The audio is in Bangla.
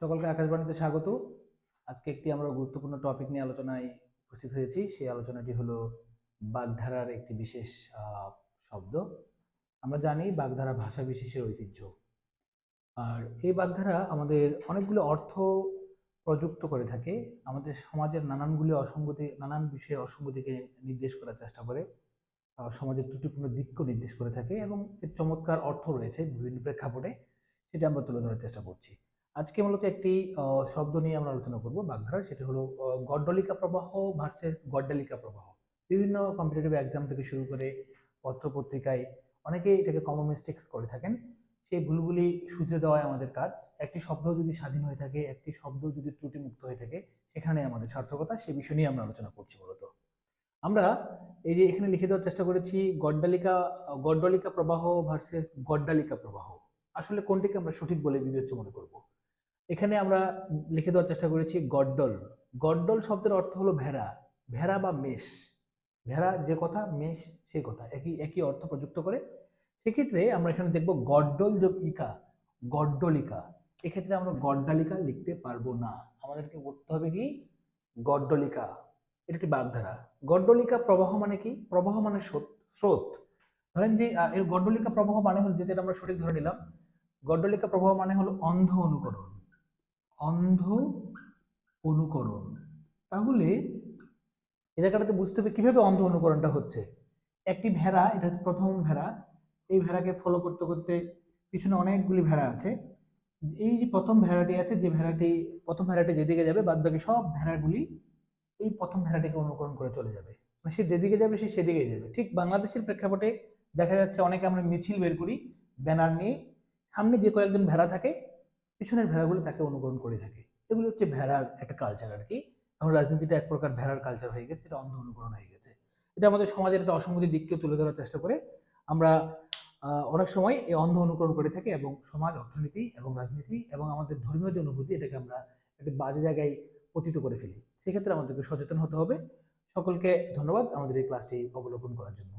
সকলকে আকাশবাণীতে স্বাগত। আজকে একটি আমরা গুরুত্বপূর্ণ টপিক নিয়ে আলোচনায় উপস্থিত হয়েছি। সেই আলোচনাটি হলো বাগধারার একটি বিশেষ শব্দ। আমরা জানি বাগধারা ভাষা বিশেষের ঐতিহ্য। আর এই বাগধারা আমাদের অনেকগুলো অর্থ প্রযুক্ত করে থাকে। আমাদের সমাজের নানানগুলি অসঙ্গতি, নানান বিষয়ে অসঙ্গতিকে নির্দেশ করার চেষ্টা করে। সমাজের ত্রুটিপূর্ণ দিককেও নির্দেশ করে থাকে এবং এর চমৎকার অর্থ রয়েছে বিভিন্ন প্রেক্ষাপটে। সেটা আমরা তুলে ধরার চেষ্টা করছি। আজকে মূলত একটি শব্দ নিয়ে আমরা আলোচনা করব বাগধারা সেটি হলো গড্ডলিকা প্রবাহ ভার্সেস গড্ডালিকা প্রবাহ। বিভিন্ন কম্পিটিটিভ এক্সাম থেকে শুরু করে পত্র পত্রিকায় অনেকেই এটাকে কমন মিস্টেক্স করে থাকেন। সেই ভুলগুলি শুধরে দেওয়াই আমাদের কাজ। একটি শব্দ যদি স্বাধীন হয়ে থাকে, একটি শব্দ যদি ত্রুটিমুক্ত হয়ে থাকে, সেখানে আমাদের সার্থকতা, সে বিষয় নিয়ে আমরা আলোচনা করছি মূলত। আমরা এই যে এখানে লিখে দেওয়ার চেষ্টা করেছি, গড্ডালিকা, গড্ডলিকা প্রবাহ ভার্সেস গড্ডালিকা প্রবাহ। আসলে কোনটিকে আমরা সঠিক বলে বিবেচ্য মনে করব? এখানে আমরা লিখে দেওয়ার চেষ্টা করেছি গড্ডল। গড্ডল শব্দের অর্থ হলো ভেড়া। ভেড়া বা মেষ। ভেড়া যে কথা, মেষ সেই কথা। একই একই অর্থ প্রযুক্ত করে। সেক্ষেত্রে আমরা এখানে দেখব গড্ডল যোগ ইকা গড্ডলিকা। এক্ষেত্রে আমরা গড্ডালিকা লিখতে পারব না। আমাদেরকে করতে হবে কি? গড্ডলিকা। এটা একটি বাগধারা। গড্ডলিকা প্রবাহ মানে কি? প্রবাহ মানে স্রোত- ধরেন যে এর গড্ডলিকা প্রবাহ মানে হলো, যেটা আমরা সঠিক ধরে নিলাম, গড্ডলিকা প্রবাহ মানে হলো অন্ধ অনুকরণ। অন্ধ অনুকরণ। তাহলে এই জায়গাটাতে বুঝতে হবে কীভাবে অন্ধ অনুকরণটা হচ্ছে। একটি ভেড়া, এটা প্রথম ভেড়া, এই ভেড়াকে ফলো করতে করতে পিছনে অনেকগুলি ভেড়া আছে। এই যে প্রথম ভেড়াটি আছে, যে ভেড়াটি, প্রথম ভেড়াটি যেদিকে যাবে বাদ বাকি সব ভেড়াগুলি এই প্রথম ভেড়াটিকে অনুকরণ করে চলে যাবে। মানে সে যেদিকে যাবে, সে সেদিকেই যাবে। ঠিক বাংলাদেশের প্রেক্ষাপটে দেখা যাচ্ছে অনেকে আমরা মিছিল বের করি, ব্যানার নিয়ে। সামনে যে কয়েকজন ভেড়া থাকে পিছনের ভেড়াগুলো তাকে অনুকরণ করে থাকে। এগুলো হচ্ছে ভেড়ার একটা কালচার আর কি এখন রাজনীতিটা এক প্রকার ভেড়ার কালচার হয়ে গেছে, এটা অন্ধ অনুকরণ হয়ে গেছে। এটা আমাদের সমাজের একটা অসঙ্গতি দিককে তুলে ধরার চেষ্টা করে। আমরা অনেক সময় এই অন্ধ অনুকরণ করে থাকি এবং সমাজ, অর্থনীতি এবং রাজনীতি এবং আমাদের ধর্মীয় যে অনুভূতি, এটাকে আমরা একটা বাজে জায়গায় পতিত করে ফেলি। সেক্ষেত্রে আমাদেরকে সচেতন হতে হবে। সকলকে ধন্যবাদ আমাদের এই ক্লাসটি অবলোকন করার জন্য।